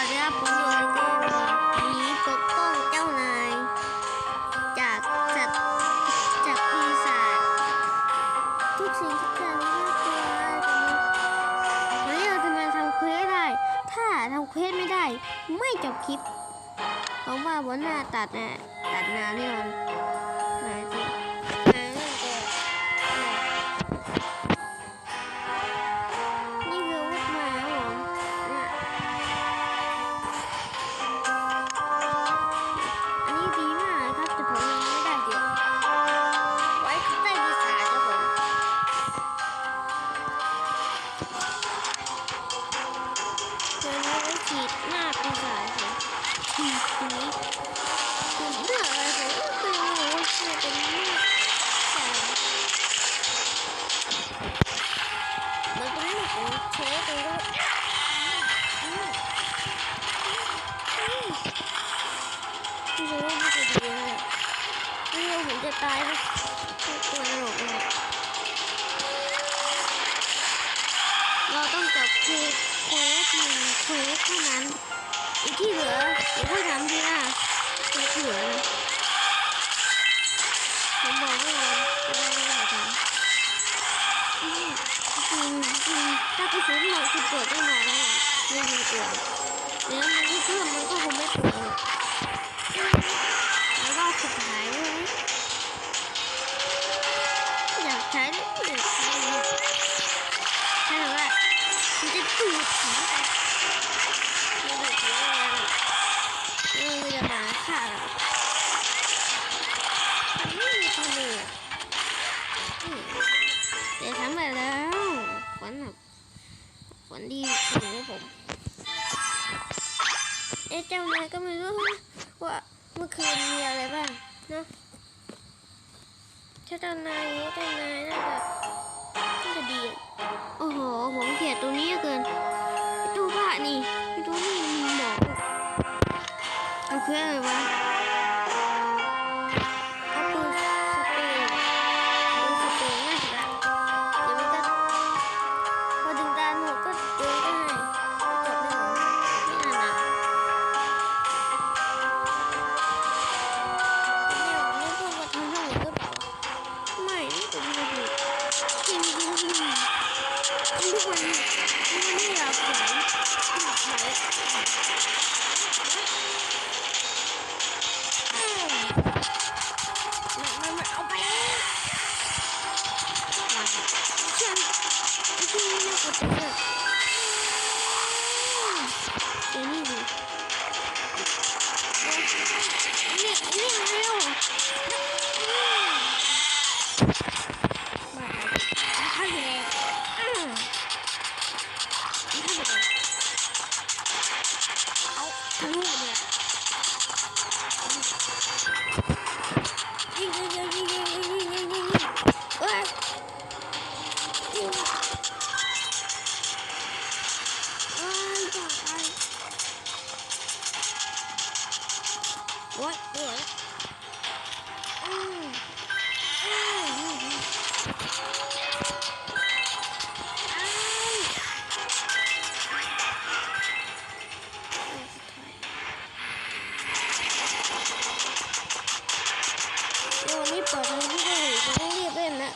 วัสดีครับผมอยู่ในเกมหนีปกป้องเจ้านายจากสัตว์จากปีศาจทุกสิ่งทุกอย่างน่ากลัวมากตอนวันนี้เราจะมาทำเควสได้ ถ้าทำเควสไม่ได้ ไม่จบคลิป เพราะว่าบนหน้าตัดนะตัดนานแน่นอน ตายไปตัวหลบเลยเราต้องจับเควสเควสหนึ่งเควสเท่านั้น อีกที่เหลือเดี๋ยวค่อยทำทีหน้าเควที่เหลือนะผมบอกไว้เลยจะได้ไม่ต้องทำอืมจริงจริงถ้ากระสุนหมดคือเปิดได้นานแล้วอะไม่มีตัวแล้วมันก็เพิ่มมันก็คงไม่เปิดหรอกแล้วรอบสุดท้ายเลยอยากใช้ได้อยากใช้เลยใช่หรือว่ามันจะตูดผีไปมัน เดี๋ยวทำไปแล้วฝันแบบฝันดีถึงผมเอ๊ะเจ้านายก็ไม่รู้ว่าเมื่อคืนมีอะไรบ้างเนาะถ้าเจ้านายอย่างนี้เจ้านายน่าจะน่าจะดีอะโอ้โหผมเกลียดตัวนี้เกินไอ้ตัวบ้านี่ไอ้นี้มีหมอกเอาเครื่องอะไร ทุกคนมันไม่อยากไหวอยากไหวมัน นี้เปิดเลยที่ได้จะไม่รีบเล่นนะ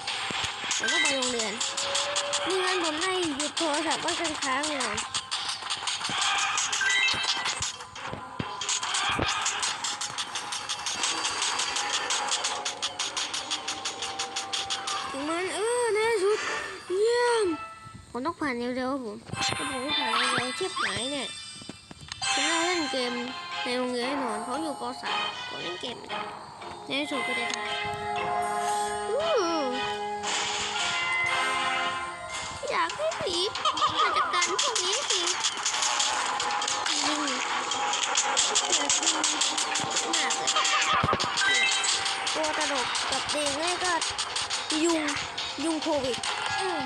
ผมต้องไปโรงเรียนนี่งั้นผมได้หยุดโทรศัพท์ไว้ค้างๆเลยถึงมันเออในที่สุดเยี่ยมผมต้องผ่านเร็วๆผมถ้าผมไม่ผ่านเร็วๆเชียบหายเนี่ยจะได้เล่นเกม ในโรงเรียนแน่นอนเพราอยู่ป .3 ผมเล่นเกมในที่สุดก็ได้ถ่ายอยากให้ผีมาจัดการพวกนี้สิยิงอยากยิงมากเลยตัวตลกกับเด็กนี่ก็ยุงยุงโควิดอืม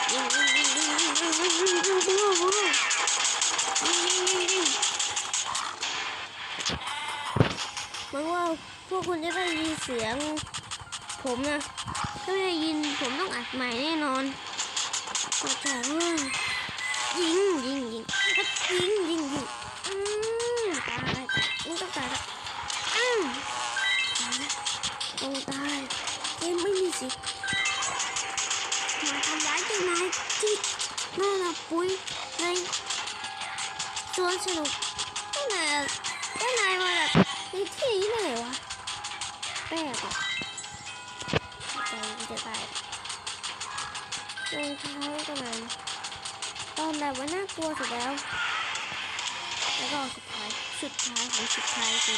ไอ้แบบยิงยิงยิงยิงยิงยิงยิงยิงยิงยิงยิงยิงยิงยิงยิงยิงหวังว่าพวกคุณจะได้ยินเสียงผมนะถ้าไม่ได้ยินผมต้องอัดใหม่แน่นอนก็แต่ว่ายิงยิงยิงยิงยิงยิงอืมตายตายนี่ต้องตายละอืมตายละต้องตายเกมไม่มีสิทธิ์มาทำร้ ที่น่าปุ้ยในสวนสนุกเจ้านายเจ้านมาแบบในที่นี้เลยวะแปลกอะใจมันจะตายรองเท้าก็มันตอนแบบว่าน่ากลัวสุดแล้ว แล้วก็สุดท้ายสุดท้ายของสุดท้ายคือ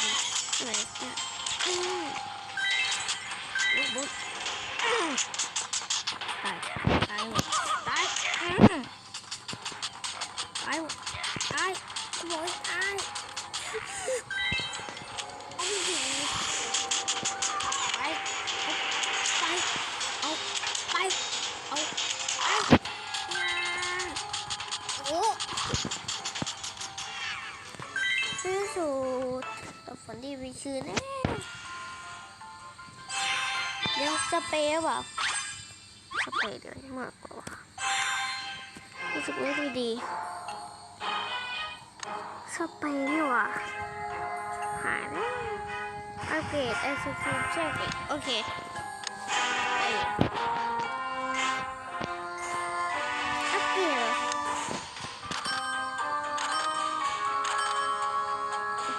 อะไรเนี่ยบุ๊ ฝันดีไปคืนแน่เดี๋ยวสเปรย์เปล่าสเปรย์เดี๋ยวมากกว่ารู้สึกไม่ค่อยดีสเปรย์นี่ว่าหายแล้วอัปเกรดไอศครีมแช่แข็งโอเคอัปเกรดเหรอ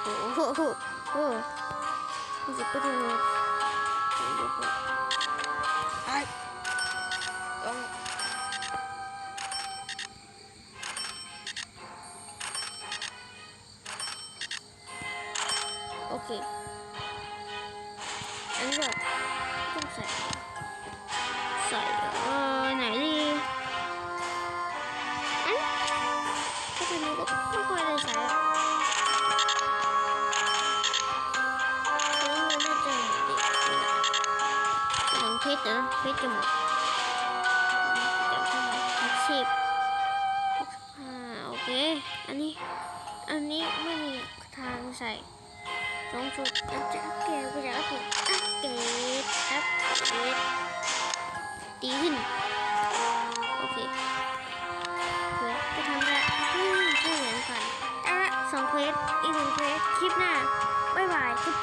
โอ้โห โอ้โหโอ้โหรู้สึกก็ เพชรนะเพชรจะหมดหกสิบหกสิบห้าโอเค อันนี้ อันนี้ไม่มีทางใส่สองชุดอันจะอัปเกรดก็จะอัปเกรดอัปเกรดอัปเกรดดีขึ้นโอเคเควสจะทำได้อืมช่วยเหลือกันเอาละสองเควสอีกหนึ่งเควสคลิปหน้าบ๊ายบายจุ๊บ